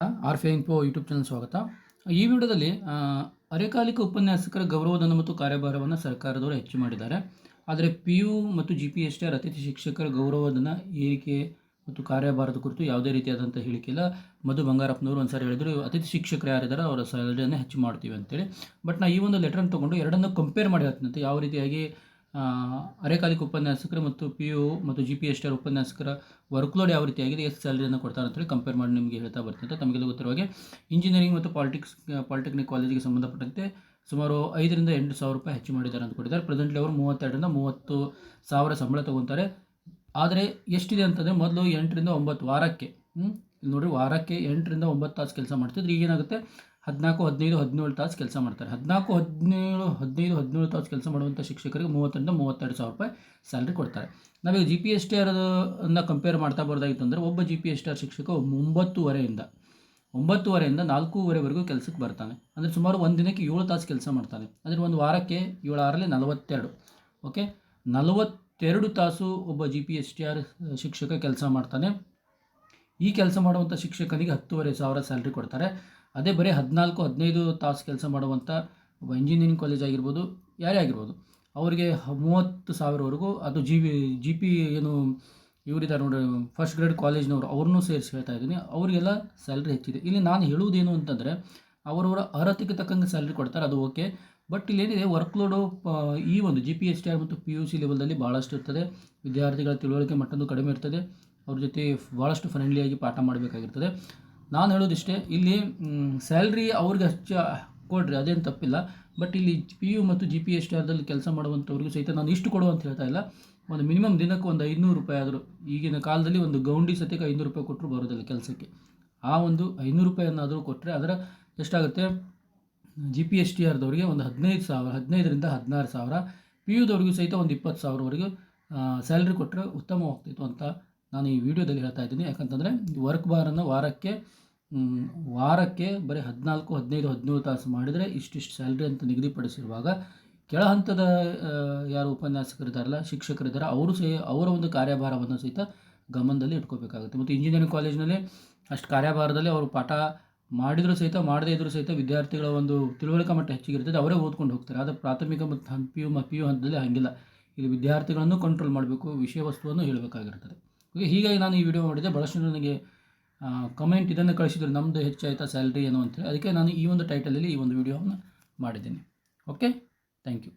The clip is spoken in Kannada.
ಆರ್ ಫೆ ಇನ್ಫೋ ಯೂಟ್ಯೂಬ್ ಚಾನಲ್ ಸ್ವಾಗತ. ಈ ವಿಡಿಯೋದಲ್ಲಿ ಅರೆಕಾಲಿಕ ಉಪನ್ಯಾಸಕರ ಗೌರವಧನ ಮತ್ತು ಕಾರ್ಯಭಾರವನ್ನು ಸರ್ಕಾರದವರು ಹೆಚ್ಚು ಮಾಡಿದ್ದಾರೆ. ಆದರೆ ಪಿ ಯು ಮತ್ತು G P S T R ಅತಿಥಿ ಶಿಕ್ಷಕರ ಗೌರವಧನ ಏರಿಕೆ ಮತ್ತು ಕಾರ್ಯಭಾರದ ಕುರಿತು ಯಾವುದೇ ರೀತಿಯಾದಂಥ ಹೇಳಿಕಿಲ್ಲ ಮಧು ಬಂಗಾರಪ್ಪನವರು ಒಂದು ಸಾರಿ ಹೇಳಿದರು, ಅತಿಥಿ ಶಿಕ್ಷಕರು ಯಾರಿದ್ದಾರೆ ಅವರ ಸ್ಯಾಲರಿಯನ್ನು ಹೆಚ್ಚು ಮಾಡ್ತೀವಿ ಅಂತೇಳಿ. ಬಟ್ ನಾ ಈ ಒಂದು ಲೆಟ್ರನ್ನು ತೊಗೊಂಡು ಎರಡನ್ನು ಕಂಪೇರ್ ಮಾಡಿ ಯಾವ ರೀತಿಯಾಗಿ ಅರೆಕಾಲಿಕ ಉಪನ್ಯಾಸಕರು ಮತ್ತು ಪಿ ಯು ಮತ್ತು G P S T R ಉಪನ್ಯಾಸಕರ ವರ್ಕ್ಲೋಡ್ ಯಾವ ರೀತಿಯಾಗಿದೆ, ಎಷ್ಟು ಸ್ಯಾಲರಿಯನ್ನು ಕೊಡ್ತಾರೆ ಅಂತೇಳಿ ಕಂಪೇರ್ ಮಾಡಿ ನಿಮಗೆ ಹೇಳ್ತಾ ಬರ್ತೀನಿ. ಅಂತ ತಮಗೆಲ್ಲ ಗೊತ್ತಿರುವ ಹಾಗೆ ಇಂಜಿನಿಯರಿಂಗ್ ಮತ್ತು ಪಾಲಿಟಿಕ್ಸ್ ಪಾಲಿಟೆಕ್ನಿಕ್ ಕಾಲೇಜಿಗೆ ಸಂಬಂಧಪಟ್ಟಂತೆ ಸುಮಾರು ಐದರಿಂದ ಎಂಟು ಸಾವಿರ ರೂಪಾಯಿ ಹೆಚ್ಚು ಮಾಡಿದ್ದಾರೆ ಅಂತ ಕೊಟ್ಟಿದ್ದಾರೆ. ಪ್ರೆಸೆಂಟ್ಲಿ ಅವರು ಮೂವತ್ತೆರಡರಿಂದ ಮೂವತ್ತು ಸಾವಿರ ಸಂಬಳ ತೊಗೊತಾರೆ. ಆದರೆ ಎಷ್ಟಿದೆ ಅಂತಂದರೆ ಮೊದಲು ಎಂಟರಿಂದ ಒಂಬತ್ತು ವಾರಕ್ಕೆ ಹ್ಞೂ ಇಲ್ಲಿ ನೋಡಿರಿ ವಾರಕ್ಕೆ ಎಂಟರಿಂದ ಒಂಬತ್ತು ತಾಸು ಕೆಲಸ ಮಾಡ್ತಿದ್ರೆ. ಈಗೇನಾಗುತ್ತೆ ಹದಿನಾಲ್ಕು, ಹದಿನೈದು, ಹದಿನೇಳು ತಾಸು ಕೆಲಸ ಮಾಡ್ತಾರೆ. ಹದಿನಾಲ್ಕು, ಹದಿನೇಳು, ಹದಿನೈದು, ಹದಿನೇಳು ತಾಸು ಕೆಲಸ ಮಾಡುವಂಥ ಶಿಕ್ಷಕರಿಗೆ ಮೂವತ್ತರಿಂದ ಮೂವತ್ತೆರಡು ಸಾವಿರ ರೂಪಾಯಿ ಸ್ಯಾಲ್ರಿ ಕೊಡ್ತಾರೆ. ನಾವೀಗ ಜಿ ಪಿ ಎಸ್ ಟಿ ಆರ್ನ ಕಂಪೇರ್ ಮಾಡ್ತಾ ಬರೋದಾಗಿತ್ತು ಅಂದರೆ ಒಬ್ಬ G P S T R ಶಿಕ್ಷಕ ಒಂಬತ್ತುವರೆಯಿಂದ ಒಂಬತ್ತುವರೆಯಿಂದ ನಾಲ್ಕೂವರೆವರೆಗೂ ಕೆಲಸಕ್ಕೆ ಬರ್ತಾನೆ. ಅಂದರೆ ಸುಮಾರು ಒಂದು ದಿನಕ್ಕೆ ಏಳು ತಾಸು ಕೆಲಸ ಮಾಡ್ತಾನೆ. ಅಂದರೆ ಒಂದು ವಾರಕ್ಕೆ ಏಳು ಆರಲ್ಲಿ ನಲವತ್ತೆರಡು ಓಕೆ ನಲವತ್ತೆರಡು ತಾಸು ಒಬ್ಬ G P S T R ಶಿಕ್ಷಕ ಕೆಲಸ ಮಾಡ್ತಾನೆ. ಈ ಕೆಲಸ ಮಾಡುವಂಥ ಶಿಕ್ಷಕನಿಗೆ ಹತ್ತುವರೆ ಸಾವಿರ ಸ್ಯಾಲ್ರಿ ಕೊಡ್ತಾರೆ. ಅದೇ ಬರೀ ಹದಿನಾಲ್ಕು, ಹದಿನೈದು ತಾಸು ಕೆಲಸ ಮಾಡುವಂಥ ಇಂಜಿನಿಯರಿಂಗ್ ಕಾಲೇಜ್ ಆಗಿರ್ಬೋದು, ಯಾರೇ ಆಗಿರ್ಬೋದು, ಅವರಿಗೆ ಮೂವತ್ತು ಸಾವಿರವರೆಗೂ ಅದು ಜಿ ಬಿ ಜಿ ಪಿ ಏನು ಇವರಿದ್ದಾರೆ ನೋಡಿ ಫಸ್ಟ್ ಗ್ರೇಡ್ ಕಾಲೇಜ್ನವರು ಅವ್ರನ್ನೂ ಸೇರಿಸಿ ಹೇಳ್ತಾ ಇದ್ದೀನಿ, ಅವರಿಗೆಲ್ಲ ಸ್ಯಾಲ್ರಿ ಹೆಚ್ಚಿದೆ. ಇಲ್ಲಿ ನಾನು ಹೇಳುವುದೇನು ಅಂತಂದರೆ, ಅವರವರ ಅರ್ಹತೆಗೆ ತಕ್ಕಂಗೆ ಸ್ಯಾಲ್ರಿ ಕೊಡ್ತಾರೆ, ಅದು ಓಕೆ ಬಟ್ ಇಲ್ಲಿ ಇಲ್ಲೇನಿದೆ ವರ್ಕ್ಲೋಡು ಈ ಒಂದು G P S T R ಮತ್ತು ಪಿ ಯು ಸಿ ಲೆವೆಲ್ದಲ್ಲಿ ಭಾಳಷ್ಟು ಇರ್ತದೆ. ವಿದ್ಯಾರ್ಥಿಗಳ ತಿಳುವಳಿಕೆ ಮಟ್ಟದ್ದು ಕಡಿಮೆ ಇರ್ತದೆ. ಅವ್ರ ಜೊತೆ ಭಾಳಷ್ಟು ಫ್ರೆಂಡ್ಲಿಯಾಗಿ ಪಾಠ ಮಾಡಬೇಕಾಗಿರ್ತದೆ. ನಾನು ಹೇಳೋದಿಷ್ಟೇ, ಇಲ್ಲಿ ಸ್ಯಾಲ್ರಿ ಅವ್ರಿಗೆ ಹಚ್ಚ ಕೊಡ್ರಿ, ಅದೇನು ತಪ್ಪಿಲ್ಲ. ಬಟ್ ಇಲ್ಲಿ ಪಿ ಯು ಮತ್ತು ಜಿ ಪಿ ಎಸ್ ಟಿ ಆರ್ದಲ್ಲಿ ಕೆಲಸ ಮಾಡುವಂಥವ್ರಿಗೂ ಸಹಿತ ನಾನು ಇಷ್ಟು ಕೊಡು ಅಂತ ಹೇಳ್ತಾ ಇಲ್ಲ. ಒಂದು ಮಿನಿಮಮ್ ದಿನಕ್ಕೆ ಒಂದು ಐನೂರು ರೂಪಾಯಿ ಆದರೂ, ಈಗಿನ ಕಾಲದಲ್ಲಿ ಒಂದು ಗೌಂಡಿ ಸತ್ಯಕ್ಕೆ ಐನೂರು ರೂಪಾಯಿ ಕೊಟ್ಟರು ಬರೋದಿಲ್ಲ ಕೆಲಸಕ್ಕೆ. ಆ ಒಂದು ಐನೂರು ರೂಪಾಯಿಯನ್ನಾದರೂ ಕೊಟ್ಟರೆ ಅದರ ಎಷ್ಟಾಗುತ್ತೆ? ಜಿ ಪಿ ಎಸ್ ಟಿ ಆರ್ದವ್ರಿಗೆ ಒಂದು ಹದಿನೈದು ಸಾವಿರ, ಹದಿನೈದರಿಂದ ಹದಿನಾರು ಸಾವಿರ. ಪಿ ಯುದವ್ರಿಗೂ ಸಹಿತ ಒಂದು ಇಪ್ಪತ್ತು ಸಾವಿರವರೆಗೂ ಸ್ಯಾಲ್ರಿ ಕೊಟ್ಟರೆ ಉತ್ತಮವಾಗ್ತಿತ್ತು ಅಂತ ನಾನು ಈ ವಿಡಿಯೋದಲ್ಲಿ ಹೇಳ್ತಾ ಇದ್ದೀನಿ. ಯಾಕಂತಂದರೆ ವರ್ಕ್ ಬಾರನ್ನು ವಾರಕ್ಕೆ ವಾರಕ್ಕೆ ಬರೀ ಹದಿನಾಲ್ಕು, ಹದಿನೈದು, ಹದಿನೇಳು ತಾಸು ಮಾಡಿದರೆ ಇಷ್ಟಿಷ್ಟು ಸ್ಯಾಲ್ರಿ ಅಂತ ನಿಗದಿಪಡಿಸಿರುವಾಗ ಕೆಳ ಹಂತದ ಯಾರು ಉಪನ್ಯಾಸಕರಿದ್ದಾರಲ್ಲ ಶಿಕ್ಷಕರಿದ್ದಾರೆ ಅವರು ಸಹ ಅವರ ಒಂದು ಕಾರ್ಯಭಾರವನ್ನು ಸಹಿತ ಗಮನದಲ್ಲಿ ಇಟ್ಕೋಬೇಕಾಗುತ್ತೆ. ಮತ್ತು ಇಂಜಿನಿಯರಿಂಗ್ ಕಾಲೇಜಿನಲ್ಲಿ ಅಷ್ಟು ಕಾರ್ಯಭಾರದಲ್ಲಿ ಅವರು ಪಾಠ ಮಾಡಿದರೂ ಸಹಿತ, ಮಾಡದೇ ಇದ್ರೂ ಸಹಿತ ವಿದ್ಯಾರ್ಥಿಗಳ ಒಂದು ತಿಳುವಳಿಕೆ ಮಟ್ಟ ಹೆಚ್ಚಿಗಿರ್ತದೆ. ಅವರೇ ಓದ್ಕೊಂಡು ಹೋಗ್ತಾರೆ. ಆದರೆ ಪ್ರಾಥಮಿಕ ಮತ್ತು ಪಿ ಯು ಪಿ ಯು ಹಂತದಲ್ಲಿ ಹಾಗಿಲ್ಲ. ಇಲ್ಲಿ ವಿದ್ಯಾರ್ಥಿಗಳನ್ನು ಕಂಟ್ರೋಲ್ ಮಾಡಬೇಕು ವಿಷಯ ವಸ್ತುವನ್ನು ಹೇಳಬೇಕಾಗಿರ್ತದೆ. ಓಕೆ, ಹೀಗಾಗಿ ನಾನು ಈ ವಿಡಿಯೋ ಮಾಡಿದೆ ಭಾಳಷ್ಟು ನನಗೆ ಕಮೆಂಟ್ ಇದನ್ನು ಕಳಿಸಿದ್ರು ನಮ್ಮದು ಹೆಚ್ಚಾಯ್ತಾ ಸ್ಯಾಲ್ರಿ ಏನು? ಅಂತೇಳಿ ಅದಕ್ಕೆ ನಾನು ಈ ಒಂದು ಟೈಟಲಲ್ಲಿ ಈ ಒಂದು ವಿಡಿಯೋವನ್ನು ಮಾಡಿದ್ದೀನಿ. ಓಕೆ? Thank you